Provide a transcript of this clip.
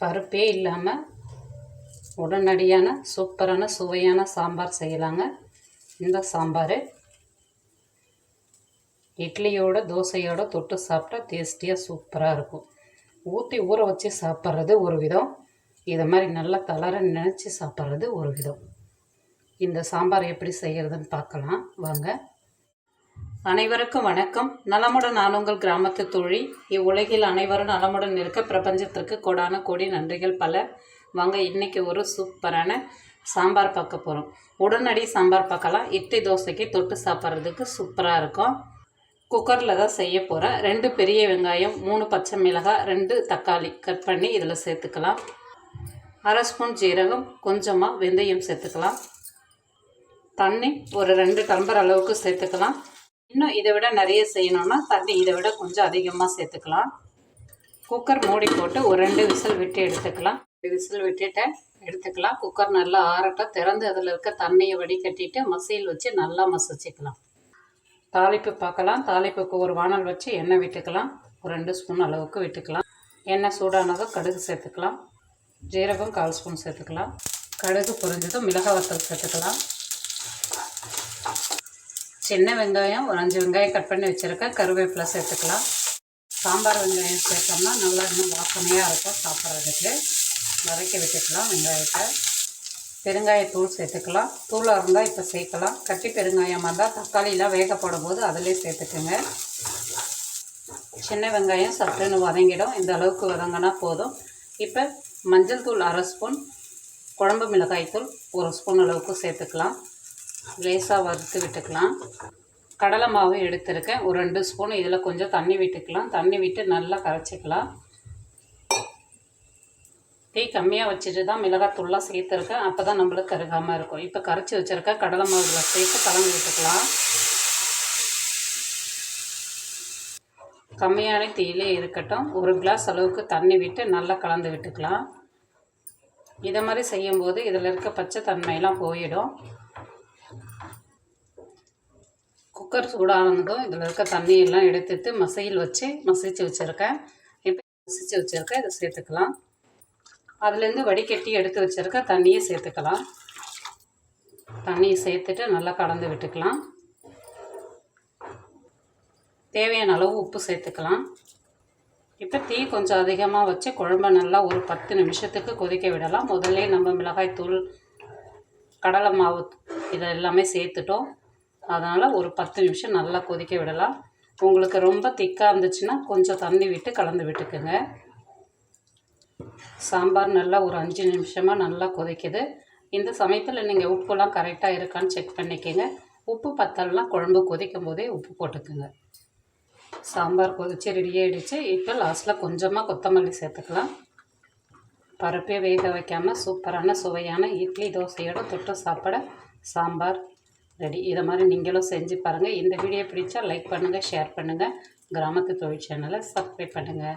பருப்பே இல்லாமல் உடனடியான சூப்பரான சுவையான சாம்பார் செய்யலாங்க. இந்த சாம்பார் இட்லியோட தோசையோட தொட்டு சாப்பிட்டா டேஸ்டியாக சூப்பராக இருக்கும். ஊற்றி ஊற வச்சு சாப்பிட்றது ஒரு விதம். இதை மாதிரி நல்லா தளர நினச்சி சாப்பிட்றது ஒரு விதம். இந்த சாம்பார் எப்படி செய்கிறதுன்னு பார்க்கலாம். வாங்க. அனைவருக்கும் வணக்கம். நலமுடன் நான் உங்கள் கிராமத்து தொழில் இவ்வுலகில் அனைவரும் நலமுடன் இருக்க பிரபஞ்சத்திற்கு கோடான கோடி நன்றிகள் பல. வாங்க இன்னைக்கு ஒரு சூப்பரான சாம்பார் பார்க்க போகிறோம் உடனடி சாம்பார் பார்க்கலாம். இட்லி தோசைக்கு தொட்டு சாப்பிட்றதுக்கு சூப்பராக இருக்கும். குக்கரில் தான் செய்ய போகிறேன் ரெண்டு பெரிய வெங்காயம் மூணு பச்சை மிளகாய் ரெண்டு தக்காளி கட் பண்ணி இதில் சேர்த்துக்கலாம். அரை ஸ்பூன் ஜீரகம் கொஞ்சமாக வெந்தயம் சேர்த்துக்கலாம். தண்ணி ஒரு ரெண்டு டம்பர் அளவுக்கு சேர்த்துக்கலாம். இன்னும் இதை விட நிறைய செய்யணும்னா தண்ணி இதை விட கொஞ்சம் அதிகமாக சேர்த்துக்கலாம். குக்கர் மூடி போட்டு ஒரு ரெண்டு விசில் விட்டு எடுத்துக்கலாம். விசில் விட்டுட்டேன் எடுத்துக்கலாம். குக்கர் நல்லா ஆறட்டும். திறந்து அதில் இருக்க தண்ணியை வடிகட்டிட்டு மசையில் வச்சு நல்லா மசிச்சுக்கலாம். தாளிப்பு பார்க்கலாம். தாளிப்புக்கு ஒரு வானல் வச்சு எண்ணெய் விட்டுக்கலாம். ஒரு ரெண்டு ஸ்பூன் அளவுக்கு விட்டுக்கலாம். எண்ணெய் சூடானதும் கடுகு சேர்த்துக்கலாம். ஜீரகம் கால் ஸ்பூன் சேர்த்துக்கலாம். கடுகு பொரிஞ்சதும் மிளகாய் வத்தல் சேர்த்துக்கலாம். சின்ன வெங்காயம் ஒரு அஞ்சு வெங்காயம் கட் பண்ணி வச்சுருக்கேன். கருவேப்பிலை சேர்த்துக்கலாம். சாம்பார் வெங்காயம் சேர்த்தோம்னா நல்லா இன்னும் வாசனையாக இருக்கும் சாப்பிட்றதுக்கு. வதக்கி விட்டுக்கலாம் வெங்காயத்தை. பெருங்காயத்தூள் சேர்த்துக்கலாம். தூளாக இருந்தால் இப்போ சேர்க்கலாம். கட்டி பெருங்காயமாக இருந்தால் தக்காளியெலாம் வேக போடும்போது அதிலே சேர்த்துக்குங்க. சின்ன வெங்காயம் சட்டுன்னு வதங்கிடும். இந்த அளவுக்கு வதங்கினா போதும். இப்போ மஞ்சள் தூள் அரை ஸ்பூன் குழம்பு மிளகாய் தூள் ஒரு ஸ்பூன் அளவுக்கு சேர்த்துக்கலாம். லேசாக வறுத்து விட்டுக்கலாம். கடலை மாவு எடுத்திருக்கேன். ஒரு ரெண்டு ஸ்பூன். இதில் கொஞ்சம் தண்ணி விட்டுக்கலாம். தண்ணி விட்டு நல்லா கரைச்சிக்கலாம். டீ கம்மியாக வச்சுட்டு தான் மிளகாத்தூள்லாம் சேர்த்துருக்கேன். அப்போ தான் நம்மளுக்கு கருகாமல் இருக்கும். இப்போ கரைச்சி வச்சுருக்க கடலை மாவுல சேர்த்து கலந்து விட்டுக்கலாம். கம்மியான தீயிலே இருக்கட்டும். ஒரு கிளாஸ் அளவுக்கு தண்ணி விட்டு நல்லா கலந்து விட்டுக்கலாம். இதை மாதிரி செய்யும்போது இதில் இருக்க பச்சை தன்மையெல்லாம் போயிடும். குக்கர் சூடானதும் இதில் இருக்க தண்ணியெல்லாம் எடுத்துட்டு மசையில் வச்சு மசிச்சு வச்சுருக்கேன். இப்போ மசிச்சு வச்சுருக்கேன். இதை சேர்த்துக்கலாம். அதுலேருந்து வடிகட்டி எடுத்து வச்சுருக்க தண்ணியை சேர்த்துக்கலாம். தண்ணியை சேர்த்துட்டு நல்லா கலந்து விட்டுக்கலாம். தேவையான அளவு உப்பு சேர்த்துக்கலாம். இப்போ தீ கொஞ்சம் அதிகமாக வச்சு குழம்ப நல்லா ஒரு பத்து நிமிஷத்துக்கு கொதிக்க விடலாம். முதல்ல நம்ம மிளகாய் தூள் கடலை மாவு இதை எல்லாமே சேர்த்துட்டோம். அதனால் ஒரு பத்து நிமிஷம் நல்லா கொதிக்க விடலாம். உங்களுக்கு ரொம்ப திக்காக இருந்துச்சுன்னா கொஞ்சம் தண்ணி விட்டு கலந்து விட்டுக்குங்க. சாம்பார் நல்லா ஒரு அஞ்சு நிமிஷமாக நல்லா கொதிக்குது. இந்த சமயத்தில் நீங்கள் உப்புலாம் கரெக்டாக இருக்கான்னு செக் பண்ணிக்கோங்க. உப்பு பத்தலாம் குழம்பு கொதிக்கும் போதே உப்பு போட்டுக்குங்க. சாம்பார் கொதிச்சு ரெடி ஆகிடுச்சு இப்போ லாஸ்ட்டில் கொஞ்சமாக கொத்தமல்லி சேர்த்துக்கலாம். பருப்பே வேக வைக்காமல் சூப்பரான சுவையான இட்லி தோசையோட தொட்டு சாப்பிட சாம்பார் ரெடி. இதை மாதிரி நீங்களும் செஞ்சு பாருங்கள் இந்த வீடியோ பிடிச்சா லைக் பண்ணுங்கள் ஷேர் பண்ணுங்கள் கிராமத்து தொழில் சேனலை சப்ஸ்கிரைப் பண்ணுங்கள்